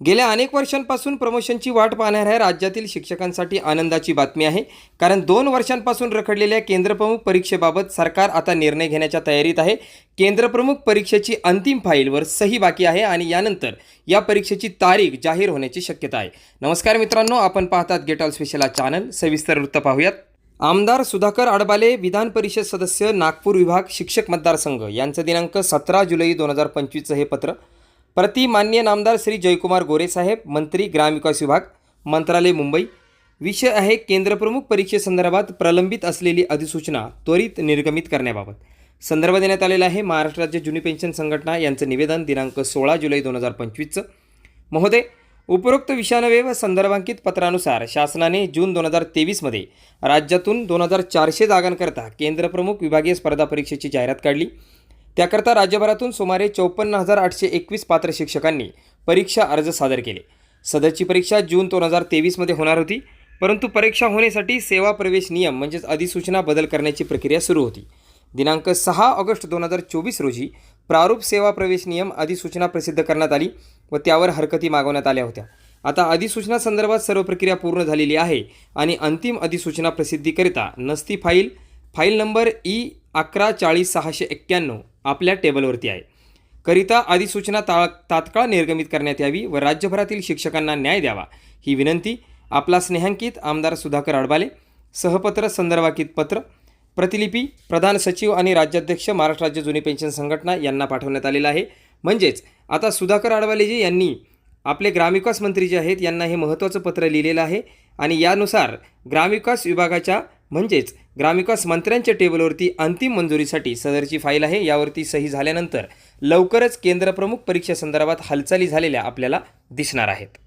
गेल्या अनेक वर्षांपासून प्रमोशनची वाट पाहणाऱ्या राज्यातील शिक्षकांसाठी आनंदाची बातमी आहे. कारण दोन वर्षांपासून रखडलेल्या केंद्रप्रमुख परीक्षेबाबत सरकार आता निर्णय घेण्याच्या तयारीत आहे. केंद्रप्रमुख परीक्षेची अंतिम फाईलवर सही बाकी आहे आणि यानंतर या परीक्षेची तारीख जाहीर होण्याची शक्यता आहे. नमस्कार मित्रांनो आपण पाहतात गेट ऑल स्पेशल चॅनल सविस्तर वृत्त पाहूयात. आमदार सुधाकर आडबाले विधान परिषद सदस्य नागपूर विभाग शिक्षक मतदारसंघ यांचं दिनांक सतरा जुलै दोन हजार पंचवीसचं हे पत्र. प्रति मान्य नामदार श्री जयकुमार गोरेसाहेब मंत्री ग्रामविकास विभाग मंत्रालय मुंबई. विषय आहे केंद्रप्रमुख परीक्षेसंदर्भात प्रलंबित असलेली अधिसूचना त्वरित निर्गमित करण्याबाबत. संदर्भ देण्यात आलेला आहे महाराष्ट्र राज्य जुनी पेन्शन संघटना यांचं निवेदन दिनांक सोळा जुलै दोन हजार पंचवीसचं. महोदय उपरोक्त विषयानवे व संदर्भांकित पत्रानुसार शासनाने जून दोन हजार तेवीसमध्ये राज्यातून दोन हजार चारशे जागांकरता केंद्रप्रमुख विभागीय स्पर्धा परीक्षेची जाहिरात काढली. त्याकरता राज्यभरातून सुमारे चौपन्न हजार आठशे एकवीस पात्र शिक्षकांनी परीक्षा अर्ज सादर केले. सदरची परीक्षा जून दोन हजार तेवीसमध्ये होणार होती परंतु परीक्षा होण्यासाठी सेवा प्रवेश नियम म्हणजेच अधिसूचना बदल करण्याची प्रक्रिया सुरू होती. दिनांक सहा ऑगस्ट दोन हजार चोवीस रोजी प्रारूप सेवा प्रवेश नियम अधिसूचना प्रसिद्ध करण्यात आली व त्यावर हरकती मागवण्यात आल्या होत्या. आता अधिसूचना संदर्भात सर्व प्रक्रिया पूर्ण झालेली आहे आणि अंतिम अधिसूचना प्रसिद्धीकरिता नसती फाईल फाईल नंबर ई अकरा चाळीस सहाशे एक्क्याण्णव आपल्या टेबलवरती आहे. करिता अधिसूचना ता तात्काळ निर्गमित करण्यात यावी व राज्यभरातील शिक्षकांना न्याय द्यावा. ही विनंती आपला स्नेहांकित आमदार सुधाकर अडबाले सहपत्र संदर्भाकित पत्र प्रतिलिपी प्रधान सचिव आणि राज्याध्यक्ष महाराष्ट्र राज्य जुनी पेन्शन संघटना यांना पाठवण्यात आलेलं आहे. म्हणजेच आता सुधाकर आडवालेजी यांनी आपले ग्रामविकास मंत्री जे आहेत यांना हे महत्त्वाचं पत्र लिहिलेलं आहे आणि यानुसार ग्रामविकास विभागाच्या म्हणजेच ग्रामविकास मंत्र्यांच्या टेबलवरती अंतिम मंजुरीसाठी सदरची फाईल आहे. यावरती सही झाल्यानंतर लवकरच केंद्रप्रमुख परीक्षेसंदर्भात हालचाली झालेल्या आपल्याला दिसणार आहेत.